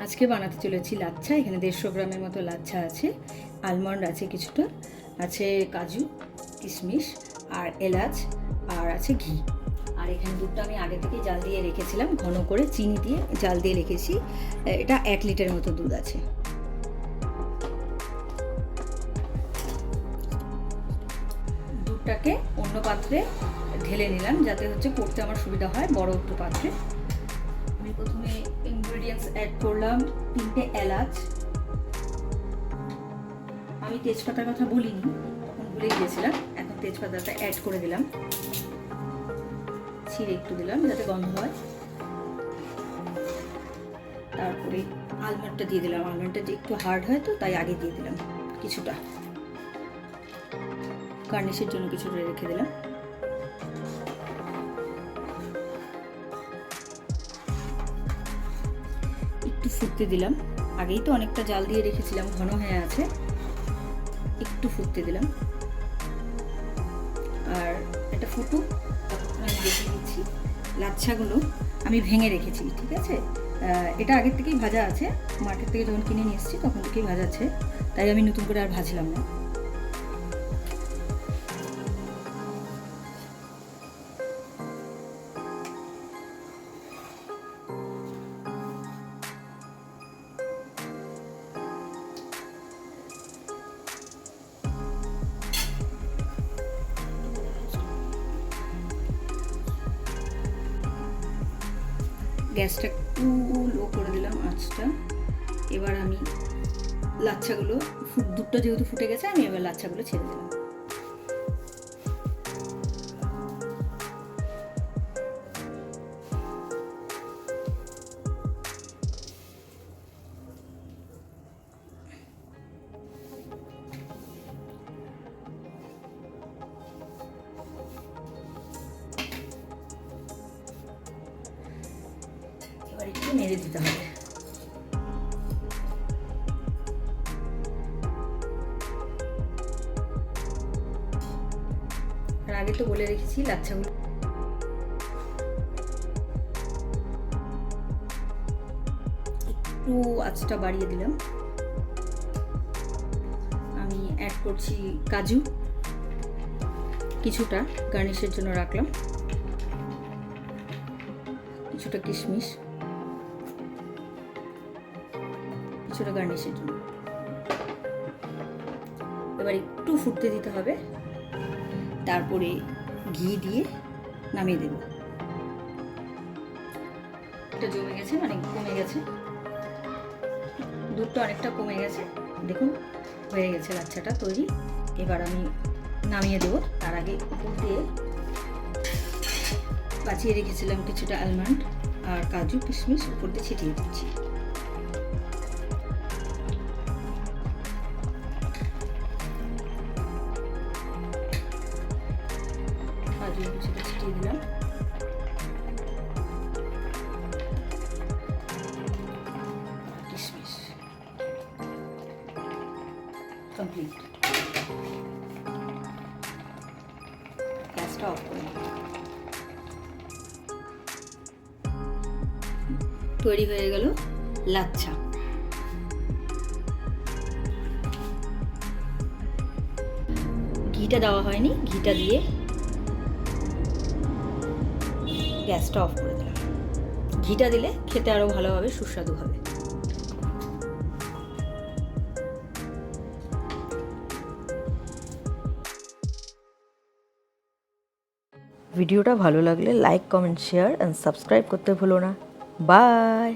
আজকে বানাতে চলেছি লাচ্ছা। এখানে দেড়শো গ্রামের মতো লাচ্ছা আছে। আলমন্ড আছে কিছুটা। আছে কাজু, কিশমিশ আর এলাচ আর আছে ঘি। আর এখানে দুধটা আমি আগে থেকে জাল দিয়ে রেখেছিলাম। ঘন করে চিনি দিয়ে জাল দিয়ে রেখেছি। এটা এক লিটার মতো দুধ আছে। দুধটাকে অন্য পাত্রে ঢেলে নিলাম যাতে হচ্ছে করতে আমার সুবিধা হয়, বড় একটু পাত্রে। অ্যাড করলাম তিনটে এলাচ। আমি তেজপাতার কথা বলিনি তখন ভুলে গিয়েছিলাম। এখন তেজপাতাটা অ্যাড করে দিলাম। ছিঁড়ে একটু দিলাম যাতে গন্ধ হয়। তারপরে আলমন্ডটা দিয়ে দিলাম। আলমন্ডটা যে একটু হার্ড হয় তো, তাই আগে দিয়ে দিলাম কিছুটা। গার্নিশের জন্য কিছুটা রেখে দিলাম। ফুটতে দিলাম। আগেই তো অনেকটা জাল দিয়ে রেখেছিলাম, ঘন হয়ে আছে। একটু ফুটতে দিলাম। আর এটা ততক্ষণ আমি রেখে দিচ্ছি লাচ্ছাগুলো আমি ভেঙে রেখেছি, ঠিক আছে? এটা আগের থেকেই ভাজা আছে। মার্কেট থেকে যখন কিনে নিয়ে এসেছি, তখন থেকেই ভাজা আছে। তাই আমি নতুন করে আর ভাজলাম না। গ্যাসটা একটু লো করে দিলাম আঁচটা। এবার আমি লাচ্ছাগুলো, দুধটা যেহেতু ফুটে গেছে, আমি এবার লাচ্ছাগুলো ছেড়ে দিলাম। এবার একটু নেড়ে দিতে হবে। আর আগে তো বলে রেখেছি লাচ্ছাগুলো। একটু আঁচটা বাড়িয়ে দিলাম। আমি অ্যাড করছি কাজু। কিছুটা গার্নিশের জন্য রাখলাম। কিছুটা কিশমিশ। কিছুটা গার্নিশের জন্য। এবার একটু ফুটতে দিতে হবে। তারপরে ঘি দিয়ে নামিয়ে দেব। এটা জমে গেছে অনেক কমে গেছে। দুধটা অনেকটা কমে গেছে। দেখুন, হয়ে গেছে লাচ্ছাটা তৈরি। এবার আমি নামিয়ে দেবো। তার আগে উপর দিয়ে বাঁচিয়ে রেখেছিলাম কিছুটা আলমন্ড আর কাজু কিশমিশ উপর দিয়ে ছিটিয়ে দিচ্ছি। ছিটিয়ে দিলাম। কিশমিশ। গ্যাসটা অফ তৈরি হয়ে গেল লাচ্ছা। ঘিটা দেওয়া হয়নি ঘিটা দিয়ে গ্যাসটা অফ করে দিলাম। ঘিটা দিলে খেতে আরও ভালোভাবে সুস্বাদু হবে। ভিডিওটা ভালো লাগলে like comment share and subscribe করতে ভুলো না। বাই